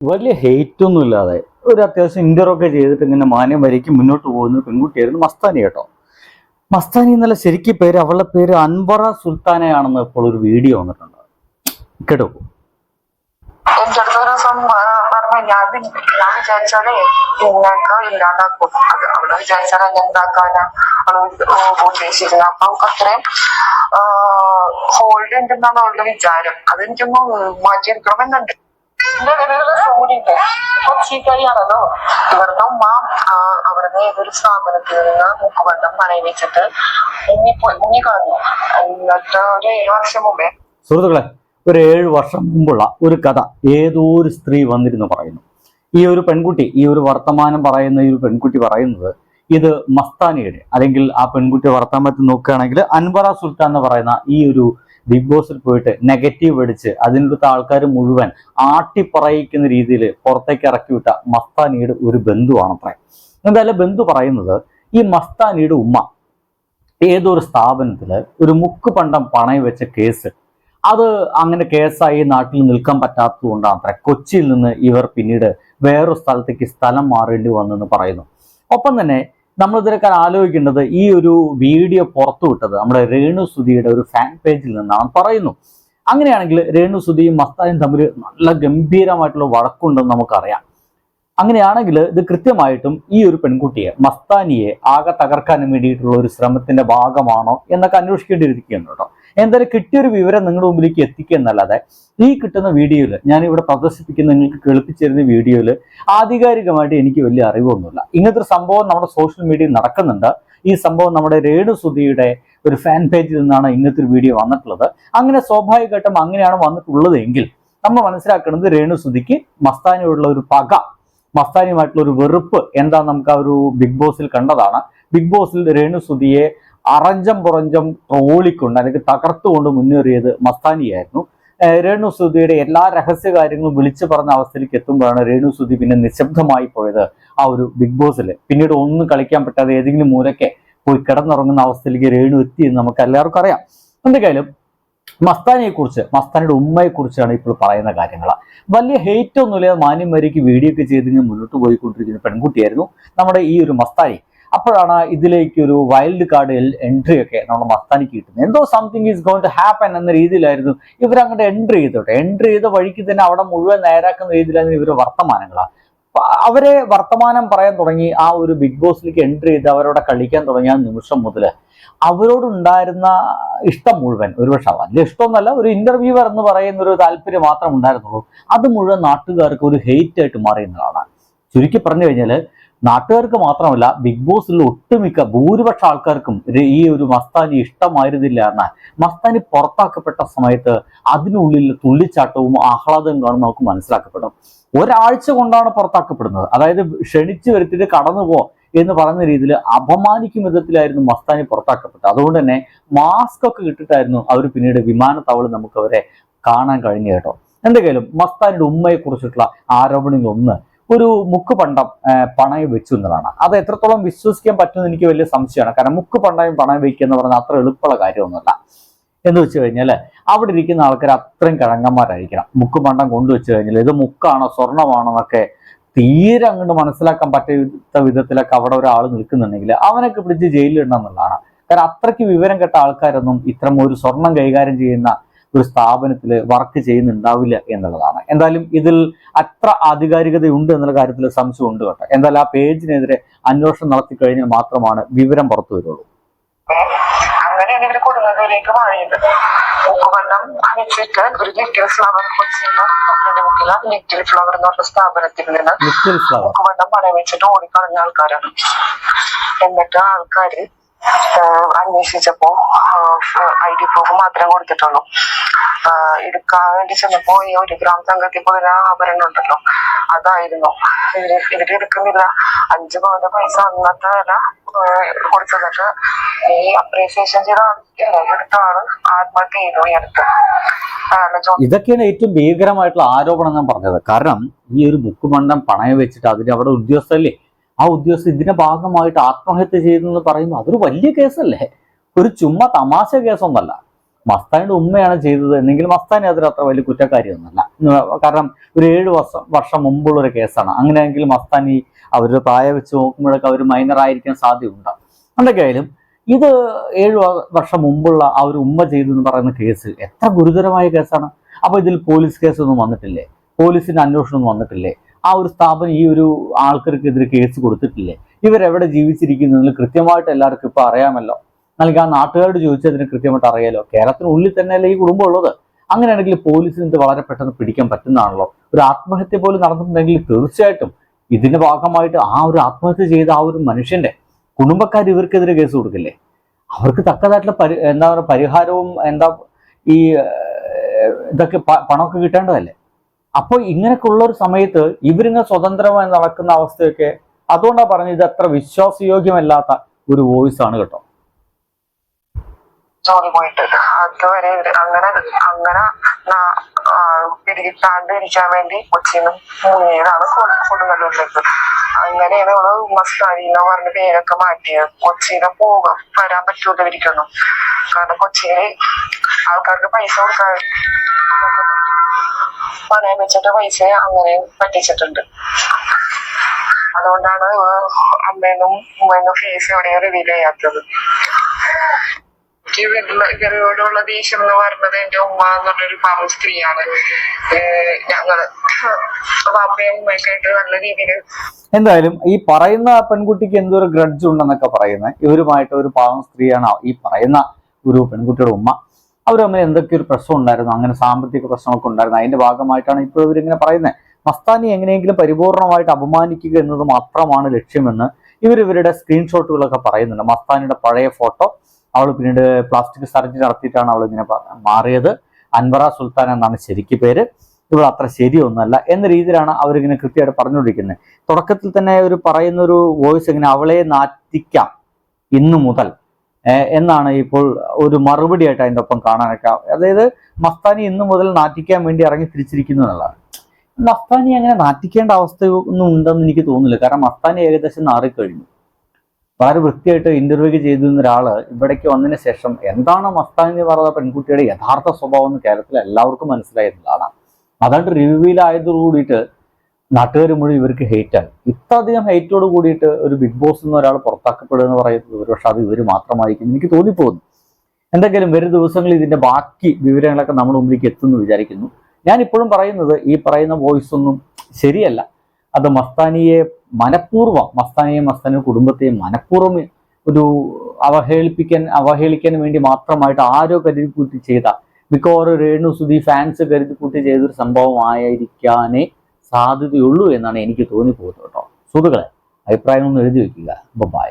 വലിയ ഹെയ്റ്റ് ഒന്നും ഇല്ലാതെ ഒരു അത്യാവശ്യം ഇന്റർവൊക്കെ ചെയ്തിട്ട് ഇങ്ങനെ മാന്യം വരയ്ക്ക് മുന്നോട്ട് പോകുന്ന പെൺകുട്ടിയായിരുന്നു മസ്താനി കേട്ടോ. മസ്താനി എന്നല്ല ശരിക്കും പേര് അവളുടെ പേര് അൻവറ സുൽത്താനയാണെന്ന് ഇപ്പോൾ ഒരു വീഡിയോ വന്നിട്ടുണ്ട്. കേട്ടോ. ഒരു ഞാൻ വിചാരിച്ചാലേ ഇല്ലാണ്ടാക്കും അത് വിചാരിച്ചാൽ എന്നെ അവൾ ഉദ്ദേശിക്കുന്നത് അപ്പൊ അത്രയും ഹോൾഡ് ഉണ്ടെന്നാണ് അവളുടെ വിചാരം. അതെനിക്കൊന്ന് മാറ്റിയെടുക്കണമെന്നുണ്ട്. എന്റെ ഒരു സൂര്യണ്ട് കൊച്ചിക്കാരിയാണല്ലോ ഇവരുടെ ഉമ്മ അവിടുന്ന് ഏതൊരു സ്ഥാപനത്തിൽ നിന്ന് മുക്കുബന്ധം പണയം വെച്ചിട്ട് മുങ്ങിപ്പോയി മുങ്ങിക്കളഞ്ഞു എന്നിട്ട് ഒരു ഏഴ് വർഷം മുമ്പേ സുഹൃത്തുക്കളെ ഒരു ഏഴ് വർഷം മുമ്പുള്ള ഒരു കഥ ഏതോ ഒരു സ്ത്രീ വന്നിരുന്നു പറയുന്നു. ഈ ഒരു പെൺകുട്ടി ഈ ഒരു വർത്തമാനം പറയുന്ന ഈ ഒരു പെൺകുട്ടി പറയുന്നത് ഇത് മസ്താനിയുടെ അല്ലെങ്കിൽ ആ പെൺകുട്ടി വർത്തമാനത്തിൽ നോക്കുകയാണെങ്കിൽ അൻവറ സുൽത്താൻ എന്ന് പറയുന്ന ഈ ഒരു ബിഗ് ബോസിൽ പോയിട്ട് നെഗറ്റീവ് അടിച്ച് അതിനടുത്ത ആൾക്കാർ മുഴുവൻ ആട്ടിപ്പറയിക്കുന്ന രീതിയിൽ പുറത്തേക്ക് ഇറക്കി വിട്ട മസ്താനിയുടെ ഒരു ബന്ധുവാണ് അത്ര. എന്തായാലും ബന്ധു പറയുന്നത് ഈ മസ്താനിയുടെ ഉമ്മ ഏതൊരു സ്ഥാപനത്തിൽ ഒരു മുക്ക് പണ്ടം പണയം വെച്ച കേസ്. അത് അങ്ങനെ കേസായി നാട്ടിൽ നിൽക്കാൻ പറ്റാത്തത് കൊണ്ടാണ് അത്ര. കൊച്ചിയിൽ നിന്ന് ഇവർ പിന്നീട് വേറൊരു സ്ഥലത്തേക്ക് സ്ഥലം മാറേണ്ടി വന്നെന്ന് പറയുന്നു. ഒപ്പം തന്നെ നമ്മൾ ഇതിനേക്കാൾ ആലോചിക്കേണ്ടത് ഈ ഒരു വീഡിയോ പുറത്തു വിട്ടത് നമ്മുടെ രേണു സുധിയുടെ ഒരു ഫാൻ പേജിൽ നിന്നാണ് പറയുന്നു. അങ്ങനെയാണെങ്കിൽ രേണു സുധിയും മസ്താനും തമ്മിൽ നല്ല ഗംഭീരമായിട്ടുള്ള വഴക്കുണ്ടെന്ന് നമുക്കറിയാം. അങ്ങനെയാണെങ്കിൽ ഇത് കൃത്യമായിട്ടും ഈ ഒരു പെൺകുട്ടിയെ മസ്താനിയെ ആകെ തകർക്കാൻ വേണ്ടിയിട്ടുള്ള ഒരു ശ്രമത്തിന്റെ ഭാഗമാണോ എന്നൊക്കെ അന്വേഷിക്കേണ്ടിയിരിക്കുകയാണ് കേട്ടോ. എന്തായാലും കിട്ടിയൊരു വിവരം നിങ്ങളുടെ മുമ്പിലേക്ക് എത്തിക്കുക എന്നല്ലാതെ ഈ കിട്ടുന്ന വീഡിയോയിൽ ഞാൻ ഇവിടെ പ്രദർശിപ്പിക്കുന്ന നിങ്ങൾക്ക് കേൾപ്പിച്ചിരുന്ന വീഡിയോയിൽ ആധികാരികമായിട്ട് എനിക്ക് വലിയ അറിവൊന്നുമില്ല. ഇങ്ങനത്തെ ഒരു സംഭവം നമ്മുടെ സോഷ്യൽ മീഡിയയിൽ നടക്കുന്നുണ്ട്. ഈ സംഭവം നമ്മുടെ രേണു സുധിയുടെ ഒരു ഫാൻ പേജിൽ നിന്നാണ് ഇങ്ങനത്തെ ഒരു വീഡിയോ വന്നിട്ടുള്ളത്. അങ്ങനെ സ്വാഭാവികമായിട്ടും അങ്ങനെയാണ് വന്നിട്ടുള്ളത് എങ്കിൽ നമ്മൾ മനസ്സിലാക്കുന്നത് രേണു സുധിക്ക് മസ്താനിയോടുള്ള ഒരു പക മസ്താനിയുമായിട്ടുള്ള ഒരു വെറുപ്പ് എന്താ നമുക്ക് ആ ഒരു ബിഗ് ബോസിൽ കണ്ടതാണ്. ബിഗ് ബോസിൽ രേണു സുധിയെ അറഞ്ചം പുറഞ്ചം ട്രോളിക്കൊണ്ട് അല്ലെങ്കിൽ തകർത്തുകൊണ്ട് മുന്നേറിയത് മസ്താനിയായിരുന്നു. ഏഹ് രേണു സുധിയുടെ എല്ലാ രഹസ്യ കാര്യങ്ങളും വിളിച്ചു പറഞ്ഞ അവസ്ഥയിലേക്ക് എത്തുമ്പോഴാണ് രേണു സുധി പിന്നെ നിശബ്ദമായി പോയത് ആ ഒരു ബിഗ് ബോസിൽ പിന്നീട് ഒന്നും കളിക്കാൻ പറ്റാതെ ഏതെങ്കിലും മൂലക്കെ പോയി കിടന്നുറങ്ങുന്ന അവസ്ഥയിലേക്ക് രേണു എത്തി എന്ന് നമുക്ക് എല്ലാവർക്കും അറിയാം. എന്തൊക്കെയായാലും മസ്താനിയെ കുറിച്ച് മസ്താനിയുടെ ഉമ്മയെ കുറിച്ചാണ് ഇപ്പോൾ പറയുന്ന കാര്യങ്ങൾ വലിയ ഹെയ്റ്റ് ഒന്നുമില്ല മാന്യം വരയ്ക്ക് വീഡിയോ ഒക്കെ ചെയ്ത് ഇങ്ങനെ മുന്നോട്ട് പോയിക്കൊണ്ടിരിക്കുന്ന പെൺകുട്ടിയായിരുന്നു നമ്മുടെ ഈ ഒരു മസ്താനി. അപ്പോഴാണ് ഇതിലേക്ക് ഒരു വൈൽഡ് കാർഡ് എൻട്രി ഒക്കെ നമ്മുടെ മസ്താനിക്ക് കിട്ടുന്നത്. എന്തോ something is going to happen എന്ന രീതിയിലായിരുന്നു ഇവരങ്ങോട്ട് എൻട്രി ചെയ്തോട്ടെ എൻട്രി ചെയ്ത വഴിക്ക് തന്നെ അവിടെ മുഴുവൻ നേരാക്കുന്ന രീതിയിലായിരുന്നു ഇവരുടെ വർത്തമാനങ്ങളാണ് അവരെ വർത്തമാനം പറയാൻ തുടങ്ങി ആ ഒരു ബിഗ് ബോസിലേക്ക് എൻട്രി ചെയ്ത് അവരോടെ കളിക്കാൻ തുടങ്ങിയ നിമിഷം മുതൽ അവരോടുണ്ടായിരുന്ന ഇഷ്ടം മുഴുവൻ ഒരുപക്ഷെ വലിയ ഇഷ്ടമൊന്നുമല്ല ഒരു ഇന്റർവ്യൂവർ എന്ന് പറയുന്ന ഒരു താല്പര്യം മാത്രം ഉണ്ടായിരുന്നുള്ളൂ. അത് മുഴുവൻ നാട്ടുകാർക്ക് ഒരു ഹെയ്റ്റ് ആയിട്ട് മാറിയുന്നതാണ് ചുരുക്കി പറഞ്ഞു കഴിഞ്ഞാൽ നാട്ടുകാർക്ക് മാത്രമല്ല ബിഗ് ബോസിൽ ഒട്ടുമിക്ക ഭൂരിപക്ഷ ആൾക്കാർക്കും ഈ ഒരു മസ്താനി ഇഷ്ടമായിരുന്നില്ല എന്നാൽ മസ്താനി പുറത്താക്കപ്പെട്ട സമയത്ത് അതിനുള്ളിൽ തുള്ളിച്ചാട്ടവും ആഹ്ലാദവും കാണും നമുക്ക് മനസ്സിലാക്കപ്പെടും. ഒരാഴ്ച കൊണ്ടാണ് പുറത്താക്കപ്പെടുന്നത്. അതായത് ക്ഷണിച്ചു വരുത്തിയിട്ട് കടന്നു പോ എന്ന് പറയുന്ന രീതിയിൽ അപമാനിക്കും വിധത്തിലായിരുന്നു മസ്താനി പുറത്താക്കപ്പെട്ടത്. അതുകൊണ്ട് തന്നെ മാസ്ക് ഒക്കെ ഇട്ടിട്ടായിരുന്നു അവർ പിന്നീട് വിമാനത്താവളം നമുക്ക് അവരെ കാണാൻ കഴിഞ്ഞു കേട്ടോ. എന്തെങ്കിലും മസ്താനിയുടെ ഉമ്മയെ കുറിച്ചിട്ടുള്ള ആരോപണങ്ങൾ ഒന്ന് ഒരു മുക്ക് പണ്ടം പണയം വെച്ചു എന്നതാണ്. അത് എത്രത്തോളം വിശ്വസിക്കാൻ പറ്റുമെന്ന് എനിക്ക് വലിയ സംശയമാണ്. കാരണം മുക്ക് പണ്ടയം പണയം വയ്ക്കുക എന്ന് പറഞ്ഞാൽ അത്ര എളുപ്പമുള്ള കാര്യമൊന്നുമല്ല. എന്ന് വെച്ച് കഴിഞ്ഞാൽ അവിടെ ഇരിക്കുന്ന ആൾക്കാർ അത്രയും കിഴങ്ങന്മാരായിരിക്കണം. മുക്ക് പണ്ടം കൊണ്ടുവച്ചു കഴിഞ്ഞാൽ ഇത് മുക്കാണോ സ്വർണമാണോ എന്നൊക്കെ തീരെ അങ്ങോട്ട് മനസ്സിലാക്കാൻ പറ്റാത്ത വിധത്തിലൊക്കെ അവിടെ ഒരാൾ നിൽക്കുന്നുണ്ടെങ്കിൽ അവനൊക്കെ പിടിച്ച് ജയിലിലിടണം എന്നുള്ളതാണ്. കാരണം അത്രയ്ക്ക് വിവരം കെട്ട ആൾക്കാരൊന്നും ഇത്തരം ഒരു സ്വർണം കൈകാര്യം ചെയ്യുന്ന ഒരു സ്ഥാപനത്തിൽ വർക്ക് ചെയ്യുന്നുണ്ടാവില്ല എന്നുള്ളതാണ്. എന്തായാലും ഇതിൽ അത്ര ആധികാരികതയുണ്ട് എന്നുള്ള കാര്യത്തിൽ സംശയമുണ്ട് കേട്ടോ. എന്തായാലും ആ പേജിനെതിരെ അന്വേഷണം നടത്തി കഴിഞ്ഞാൽ മാത്രമാണ് വിവരം പുറത്തു വരുള്ളൂ. അങ്ങനെയാണ് ഇവർ കൊടുങ്ങല്ലൂരിലേക്ക് മാറിയത്. മുക്കുവണ്ണം വെച്ചിട്ട് ഒരു ലിറ്റിൽ ഫ്ലവർ കൊച്ചിയിലെ മുക്കില ലിറ്റിൽ ഫ്ലവർ എന്ന് പറഞ്ഞ സ്ഥാപനത്തിൽ നിന്ന് ലിറ്റിൽ ഫ്ലവർ. മുക്കുവണ്ണം പണയം വെച്ചിട്ട് ഓടിക്കളഞ്ഞ ആൾക്കാരാണ്. എന്നിട്ട് ആൾക്കാര് അന്വേഷിച്ചപ്പോ ഐ ഡി പ്രൂഫ് മാത്രം കൊടുത്തിട്ടുള്ളൂ. എടുക്കാൻ വേണ്ടി ചെന്നപ്പോ ഈ ഒരു ഗ്രാം സംഘത്തിൽ പോയ ആഭരണം ഉണ്ടല്ലോ. അതായിരുന്നു. ഇവർ ഇവർ എടുക്കുന്നില്ല. അഞ്ചു പവന്റെ പൈസ അന്നത്തെ വില ആഹ് കൊടുത്തതൊക്കെ ഈ അപ്രീസിയേഷൻ ചെയ്ത എടുത്ത ആൾ ആത്മഹത്യ ചെയ്തു ഈ അടുത്ത്. ഇതൊക്കെയാണ് ഏറ്റവും ഭീകരമായിട്ടുള്ള ആരോപണം ഞാൻ പറഞ്ഞത്. കാരണം ഈ ഒരു മുക്കുമണ്ഡം പണയം വെച്ചിട്ട് അതിന് അവിടെ ഉദ്യോഗസ്ഥല്ലേ ആ ഉദ്യോഗസ്ഥർ ഇതിന്റെ ഭാഗമായിട്ട് ആത്മഹത്യ ചെയ്തെന്ന് പറയുമ്പോൾ അതൊരു വലിയ കേസല്ലേ? ഒരു ചുമ്മാ തമാശ കേസൊന്നല്ല. മസ്താനിയുടെ ഉമ്മയാണ് ചെയ്തത് എന്നെങ്കിൽ മസ്താനി അതിൽ അത്ര വലിയ കുറ്റക്കാരിയൊന്നുമല്ല. കാരണം ഒരു ഏഴ് വർഷം വർഷം മുമ്പുള്ള ഒരു കേസാണ്. അങ്ങനെയെങ്കിൽ മസ്താനി അവരുടെ പ്രായ വെച്ച് നോക്കുമ്പോഴൊക്കെ അവർ മൈനർ ആയിരിക്കാൻ സാധ്യതയുണ്ട്. എന്തൊക്കെയായാലും ഇത് ഏഴ് വർഷം മുമ്പുള്ള ആ ഒരു ഉമ്മ ചെയ്തെന്ന് പറയുന്ന കേസ് എത്ര ഗുരുതരമായ കേസാണ്. അപ്പൊ ഇതിൽ പോലീസ് കേസൊന്നും വന്നിട്ടില്ലേ? പോലീസിന്റെ അന്വേഷണം ഒന്നും വന്നിട്ടില്ലേ? ആ ഒരു സ്ഥാപനം ഈ ഒരു ആൾക്കാർക്കെതിരെ കേസ് കൊടുത്തിട്ടില്ലേ? ഇവരെവിടെ ജീവിച്ചിരിക്കുന്നതിൽ കൃത്യമായിട്ട് എല്ലാവർക്കും ഇപ്പൊ അറിയാമല്ലോ. അല്ലെങ്കിൽ ആ നാട്ടുകാരോട് ചോദിച്ചതിന് കൃത്യമായിട്ട് അറിയാലോ? കേരളത്തിനുള്ളിൽ തന്നെയല്ലേ ഈ കുടുംബം ഉള്ളത്? അങ്ങനെയാണെങ്കിൽ പോലീസിന് ഇത് വളരെ പെട്ടെന്ന് പിടിക്കാൻ പറ്റുന്നതാണല്ലോ. ഒരു ആത്മഹത്യ പോലും നടന്നിട്ടുണ്ടെങ്കിൽ തീർച്ചയായിട്ടും ഇതിന്റെ ഭാഗമായിട്ട് ആ ഒരു ആത്മഹത്യ ചെയ്ത ആ ഒരു മനുഷ്യന്റെ കുടുംബക്കാർ ഇവർക്കെതിരെ കേസ് കൊടുക്കില്ലേ? അവർക്ക് തക്കതായിട്ടുള്ള പരി എന്താ പറയുക പരിഹാരവും എന്താ ഈ ഇതൊക്കെ പണമൊക്കെ കിട്ടേണ്ടതല്ലേ? അപ്പോൾ ഇങ്ങനെയൊക്കെ ഉള്ള ഒരു സമയത്ത് ഇവരിങ്ങനെ സ്വതന്ത്രമായി നടക്കുന്ന അവസ്ഥയൊക്കെ അതുകൊണ്ടാണ് പറഞ്ഞത് ഇത് അത്ര വിശ്വാസയോഗ്യമല്ലാത്ത ഒരു വോയിസ് ആണ് കേട്ടോ. ജോലി പോയിട്ട് അതുവരെ അങ്ങനെ അങ്ങനെ പിടികിട്ടാണ്ട് ഇരിക്കാൻ വേണ്ടി കൊച്ചിന്ന് മുങ്ങിയതാണ് കൊടുങ്ങല്ലൂരിലേക്ക്. അങ്ങനെയാണ് ഇവൾ മസ്താരി എന്ന് പറഞ്ഞ പേരൊക്കെ മാറ്റിയത്. കൊച്ചിയിലെ പോകാൻ വരാൻ പറ്റൂല ഇരിക്കുന്നു കാരണം കൊച്ചിയിൽ ആൾക്കാർക്ക് പൈസ കൊടുക്കാൻ പണയം വെച്ചിട്ട് പൈസ അങ്ങനെ പറ്റിച്ചിട്ടുണ്ട് അതുകൊണ്ടാണ് അമ്മേനും ഉമ്മേനും ഫീസ് എവിടെയും റിവീൽ ചെയ്യാത്തത്. എനിക്ക് ഇവരോടുള്ള ദേഷ്യം എന്ന് പറയുന്നത് എന്റെ ഉമ്മ എന്ന് പറഞ്ഞൊരു പാവ സ്ത്രീയാണ്. ഞങ്ങൾ. പാപ്പയും ഉമ്മയൊക്കെ നല്ല രീതിയിൽ എന്തായാലും ഈ പറയുന്ന പെൺകുട്ടിക്ക് എന്തൊരു ഗ്രഡ്ജ് ഉണ്ടെന്നൊക്കെ പറയുന്നത് ഇവരുമായിട്ട് ഒരു പാവം സ്ത്രീയാണ് ഈ പറയുന്ന ഒരു പെൺകുട്ടിയുടെ ഉമ്മ. അവർ തമ്മിൽ എന്തൊക്കെ ഒരു പ്രശ്നം ഉണ്ടായിരുന്നു അങ്ങനെ സാമ്പത്തിക പ്രശ്നമൊക്കെ ഉണ്ടായിരുന്നു. അതിന്റെ ഭാഗമായിട്ടാണ് ഇപ്പോൾ ഇവരിങ്ങനെ പറയുന്നത് മസ്താനി എങ്ങനെയെങ്കിലും പരിപൂർണമായിട്ട് അപമാനിക്കുക എന്നത് മാത്രമാണ് ലക്ഷ്യമെന്ന് ഇവർ ഇവരുടെ സ്ക്രീൻഷോട്ടുകളൊക്കെ പറയുന്നുണ്ട്. മസ്താനിയുടെ പഴയ ഫോട്ടോ അവൾ പിന്നീട് പ്ലാസ്റ്റിക് സർജറി നടത്തിയിട്ടാണ് അവൾ ഇങ്ങനെ മാറിയത്. അൻവറ സുൽത്താൻ എന്നാണ് ശരിക്ക് പേര്. ഇവൾ അത്ര ശരിയൊന്നുമല്ല എന്ന രീതിയിലാണ് അവരിങ്ങനെ കൃത്യമായിട്ട് പറഞ്ഞുകൊണ്ടിരിക്കുന്നത്. തുടക്കത്തിൽ തന്നെ ഒരു പറയുന്ന ഒരു വോയിസ് ഇങ്ങനെ അവളെ നാറ്റിക്കാം ഇന്നു മുതൽ എന്നാണ് ഇപ്പോൾ ഒരു മറുപടി ആയിട്ട് അതിന്റെ ഒപ്പം കാണാനൊക്കെ അതായത് മസ്താനി ഇന്നു മുതൽ നാറ്റിക്കാൻ വേണ്ടി ഇറങ്ങി തിരിച്ചിരിക്കുന്നു എന്നുള്ളതാണ്. മസ്താനി അങ്ങനെ നാറ്റിക്കേണ്ട അവസ്ഥ ഒന്നും ഉണ്ടെന്ന് എനിക്ക് തോന്നുന്നില്ല. കാരണം മസ്താനി ഏകദേശം നാറിക്കഴിഞ്ഞു. വളരെ വൃത്തിയായിട്ട് ഇന്റർവ്യൂ ചെയ്തു ഒരാൾ ഇവിടേക്ക് വന്നതിന് ശേഷം എന്താണ് മസ്താനി പറയുന്ന പെൺകുട്ടിയുടെ യഥാർത്ഥ സ്വഭാവം എന്ന് കേരളത്തിൽ എല്ലാവർക്കും മനസ്സിലായിരുന്നതാണ് അതാണ്ട് റിവ്യൂവിലായതോട് കൂടിയിട്ട് നാട്ടുകാർ മുഴുവൻ ഇവർക്ക് ഹെയ്റ്റായി ഇത്രയധികം ഹെയ്റ്റോട് കൂടിയിട്ട് ഒരു ബിഗ് ബോസ് എന്ന് ഒരാൾ പുറത്താക്കപ്പെടുക എന്ന് പറയുന്നത് ഒരുപക്ഷെ അത് ഇവർ മാത്രമായിരിക്കും എനിക്ക് തോന്നിപ്പോകുന്നു. എന്തെങ്കിലും വരും ദിവസങ്ങളിൽ ഇതിന്റെ ബാക്കി വിവരങ്ങളൊക്കെ നമ്മുടെ മുമ്പിലേക്ക് എത്തുമെന്ന് വിചാരിക്കുന്നു. ഞാൻ ഇപ്പോഴും പറയുന്നത് ഈ പറയുന്ന വോയിസ് ഒന്നും ശരിയല്ല. അത് മസ്താനിയെ മനഃപൂർവം മസ്താനിയെയും മസ്താനിയുടെ കുടുംബത്തെയും മനഃപൂർവം ഒരു അവഹേളിപ്പിക്കാൻ അവഹേളിക്കാൻ വേണ്ടി മാത്രമായിട്ട് ആരോ കരുതി കൂട്ടി ചെയ്ത മിക്കവാറും രേണു സുധി ഫാൻസ് കരുതി കൂട്ടി ചെയ്തൊരു സംഭവമായിരിക്കാനേ സാധ്യതയുള്ളൂ എന്നാണ് എനിക്ക് തോന്നിപ്പോകുന്നത് കേട്ടോ. സുഹൃത്തുക്കളെ അഭിപ്രായം ഒന്ന് എഴുതി വെക്കുക ബൈ